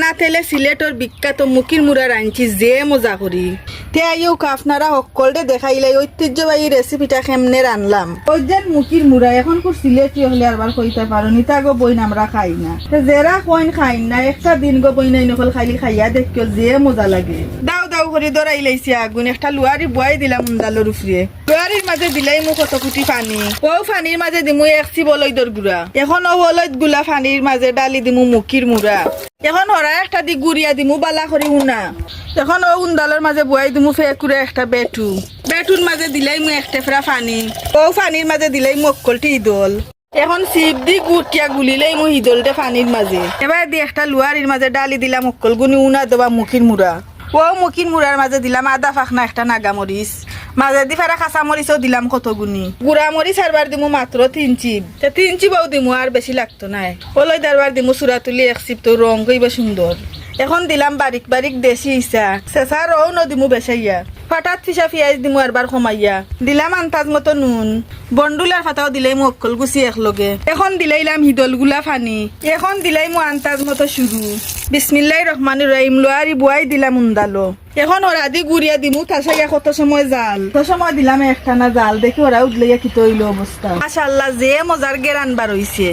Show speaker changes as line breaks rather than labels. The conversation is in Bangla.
না তেলে সিলেটর বিখ্যাত মুকির মুড়া রাঁধছি যে মজা করি তে আইও আপনারা সকলরে দেখাইলাই ঐতিহ্যবাহী রেসিপিটা কেমনে রানলাম ওই যে মুকির মুড়া এখন খুব সিলেটি হলে আরবার কইতে পারো নিতা গো বইন আমরা খাই না। জেরা কইন খাই না একটা দিন গো বইন নকল খাইলি খাইয়া দেখিও যে মজা লাগে। দাও করে দরাই লাইছি আগুন। একটা লুয়ারি বুয়াই দিলাম উন্দালোর উপরে লুয়ারির মাঝে দিলাই মু কত কুটি পানি। ও পানির মাঝে দিমু এক চিব অলৈদর গুড়া এখন ও গুলা পানির মাঝে ডালি দিমু মুখির মুড়া এখন হরা একটা দি গুড়িয়া দিমু বালা করে উনা এখন ও উন্দালের মাঝে বুয়াই দিমু ফেকুরে একটা বেটু। বেটুর মাঝে দিলাই মু একটা ফেরা পানি। ও পানির মাঝে দিলাই মক্কলটি ইদল এখন চিপ দি গুটিয়া গুলিলেই মু হিদলতে পানির মাঝে এবার দি একটা লুয়ারির মাঝে ডালি দিলাম মক্কল গুনি উনা দেবা মুখির মুড়া ও মুকিন মুড়ার মাঝে দিলাম আদা ফাখনা একটা নাগা মরিচ মাঝে দি ফেরা কাঁচা মরিচও দিলাম কত গুনি গুড়া মরিচ আরবার দিমু মাত্র তিন চিপ। তিন চিপও দিমু আর বেশি লাগতো নাই। ওলাই দারবার দিমু চূড়া তুলি এক চিপ তো রং কইবা সুন্দর। এখন দিলাম বারিক বারিক দেশি ইসা চেঁচা রও নদিমু বেসাইয়া। হঠাৎ ফিসা পিঁয়াজ দিমু আরবার কমাইয়া। দিলাম আন্তাজ মতো নুন। বন্ডুলার ফাটাও দিলাই মু অক্কল গুছি একলগে এখন দিলাইলাম হিদলগুলা ফানি। এখন দিলাই মু আন্তাজ মতো শুরু বিসমিল্লাহ রহমান রহিম লোয়ারি বুয়াই দিলাম উন্দালো এখন ওরা দি গুড়িয়া দিমু তাছাইয়া কত সময় জাল। কত সময় দিলাম একখানা জাল, দেখি ওরা উঠলাইয়া কি তৈল অবস্থা মাশাল্লাহ যে মজার গেরান বার হইছে